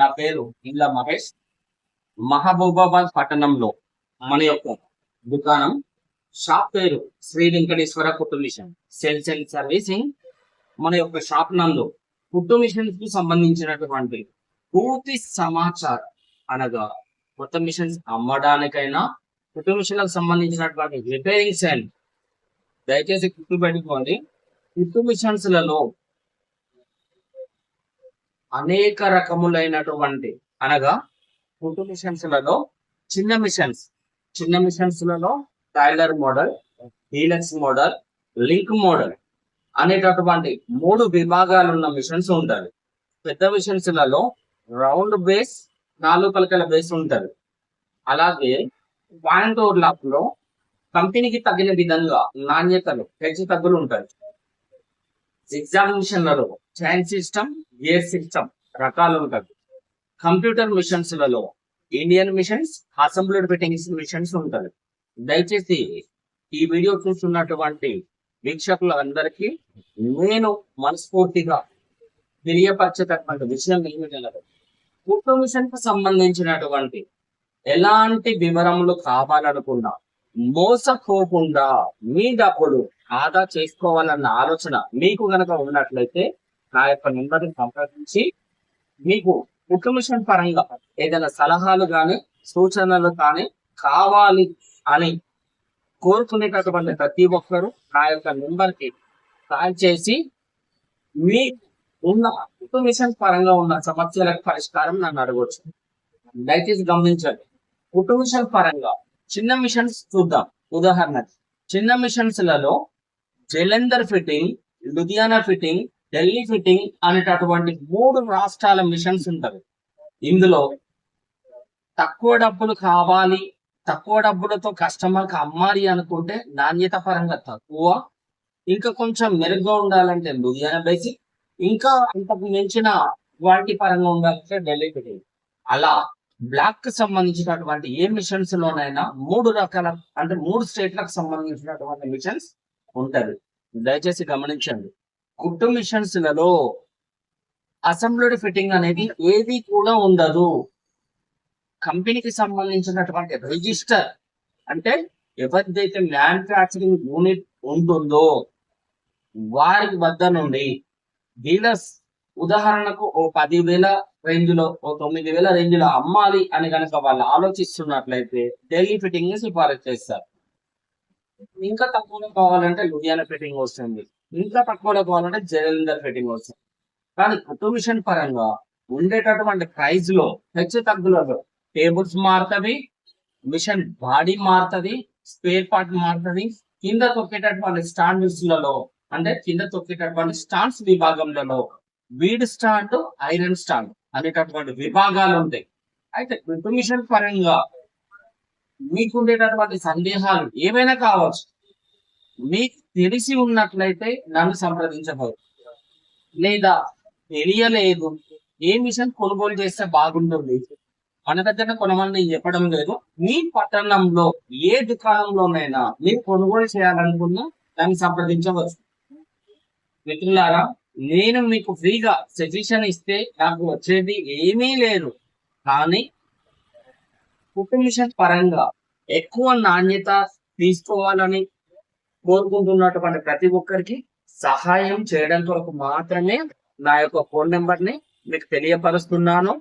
నా పేరు ఇండ్ల మహేష్. మహబూబాబాద్ పట్టణంలో మన యొక్క దుకాణం. షాప్ పేరు శ్రీ వెంకటేశ్వర కుట్టు మిషన్. Sales and servicing. మన యొక్క షాప్ నందు కుట్టు మిషన్స్కు సంబంధించినటువంటి పూర్తి సమాచారం అనగా కొత్త మిషన్స్ అమ్మడానికైనా కుట్టు మిషన్లకు సంబంధించినటువంటి రిపేరింగ్స్ అండ్ దయచేసి కుట్టు పెట్టుకోండి కుట్టు మిషన్స్లలో అనేక రకములైనటువంటి అనగా ఫుడ్ మిషన్స్లలో చిన్న మిషన్స్ చిన్న మిషన్స్లలో tailor model helix model link model అనేటటువంటి మూడు విభాగాలు ఉన్న మిషన్స్ ఉంటాయి పెద్ద మిషన్స్లలో రౌండ్ బేస్ నాలుగు పలకల బేస్ ఉంటది. అలాగే పాయింట్ ఓవర్లాప్లో కంపెనీకి తగిన విధంగా నాణ్యతలు హెచ్చు తగ్గులు ఉంటాయి. ఎగ్జామినేషన్లలో చైన్ సిస్టమ్ గేర్ సిస్టమ్ రకాలు ఉంటాయి. Computer మిషన్స్లలో Indian machines assembled fittings machines ఉంటాయి. దయచేసి ఈ వీడియో చూస్తున్నటువంటి వీక్షకులందరికీ నేను మనస్ఫూర్తిగా తెలియపరచేటటువంటి విషయం ఏమిటనగా కుట్టు మిషన్కు సంబంధించినటువంటి ఎలాంటి వివరములు కావాలనుకున్నా మోసపోకుండా మీ డబ్బులు ఆదా చేసుకోవాలన్న ఆలోచన మీకు గనక ఉన్నట్లయితే నా యొక్క నెంబర్ని సంప్రదించి మీకు కుట్టు పరంగా ఏదైనా సలహాలు కానీ సూచనలు కానీ కావాలి అని కోరుకునేటటువంటి ప్రతి ఒక్కరూ నా యొక్క నెంబర్కి కాల్ చేసి మీ ఉన్న కుట్టు పరంగా ఉన్న సమస్యలకు పరిష్కారం నన్ను అడగవచ్చు దయచేసి గమనించండి. కుటుంబ మిషన్ పరంగా చిన్న మిషన్స్ చూద్దాం. ఉదాహరణకి చిన్న మిషన్స్లలో Jalandhar fitting Ludhiana fitting Delhi fitting అనేటటువంటి మూడు రాష్ట్రాల మిషన్స్ ఉంటవి ఇందులో తక్కువ డబ్బులు కావాలి తక్కువ డబ్బులతో కస్టమర్కి అమ్మాలి అనుకుంటే నాణ్యత పరంగా తక్కువ. ఇంకా కొంచెం మెరుగ్గా ఉండాలంటే లుధియానా బేసిక్ ఇంకా ఇంతకు మించిన క్వాలిటీ పరంగా ఉండాలంటే ఢిల్లీ ఫిట్టింగ్. అలా బ్లాక్కి సంబంధించినటువంటి ఏ మిషన్స్ లోనైనా మూడు రకాల అంటే మూడు స్టేట్లకు సంబంధించినటువంటి మిషన్స్ ఉంటది. దయచేసి గమనించండి. కుట్టు మిషన్స్లలో అసెంబ్లీడ్ ఫిట్టింగ్ అనేది ఏది కూడా ఉండదు. కంపెనీకి సంబంధించినటువంటి రిజిస్టర్ అంటే ఎవరిదైతే మ్యానుఫ్యాక్చరింగ్ యూనిట్ ఉంటుందో వారి వద్ద నుండి డీలర్స్ ఉదాహరణకు ఓ పదివేల రేంజ్లో ఓ తొమ్మిది వేల రేంజ్లో అమ్మాలి అని కనుక వాళ్ళు ఆలోచిస్తున్నట్లయితే ఢిల్లీ ఫిట్టింగ్ని సిఫారసు చేస్తారు. ఇంకా తక్కువలో కావాలంటే లుధియానా ఫిట్టింగ్ వస్తుంది. ఇంకా తక్కువలో కావాలంటే జలంధర్ ఫిట్టింగ్ వస్తుంది. కానీ కుట్టు పరంగా ఉండేటటువంటి ప్రైజ్లో హెచ్చు తగ్గులలో టేబుల్స్ మారుతుంది మిషన్ బాడీ మారుతుంది స్పేర్ పార్ట్ మారుతుంది. కింద తొక్కేటటువంటి స్టాండ్స్లలో అంటే కింద తొక్కేటటువంటి స్టాండ్స్ విభాగంలో వీడ్ స్టాండ్ ఐరన్ స్టాండ్ అనేటటువంటి విభాగాలు ఉంటాయి. అయితే కుట్టు మిషన్ పరంగా మీకుండేటటువంటి సందేహాలు ఏమైనా కావచ్చు మీకు తెలిసి ఉన్నట్లయితే నన్ను సంప్రదించవచ్చు లేదా తెలియలేదు ఏ మిషన్ కొనుగోలు చేస్తే బాగుంటుంది? మన దగ్గర కొనమని చెప్పడం లేదు. మీ పట్టణంలో ఏ దుకాణంలోనైనా మీరు కొనుగోలు చేయాలనుకున్నా దాన్ని సంప్రదించవచ్చు. మిత్రులారా నేను మీకు ఫ్రీగా సజెషన్ ఇస్తే నాకు వచ్చేది ఏమీ లేదు. కానీ కుట్టు మిషన్ పరంగా ఎక్కువ నాణ్యత తీసుకోవాలని కోరుకుంటున్నటువంటి ప్రతి ఒక్కరికి సహాయం చేయడం కొరకు మాత్రమే నా యొక్క ఫోన్ నెంబర్ని మీకు తెలియపరుస్తున్నాను.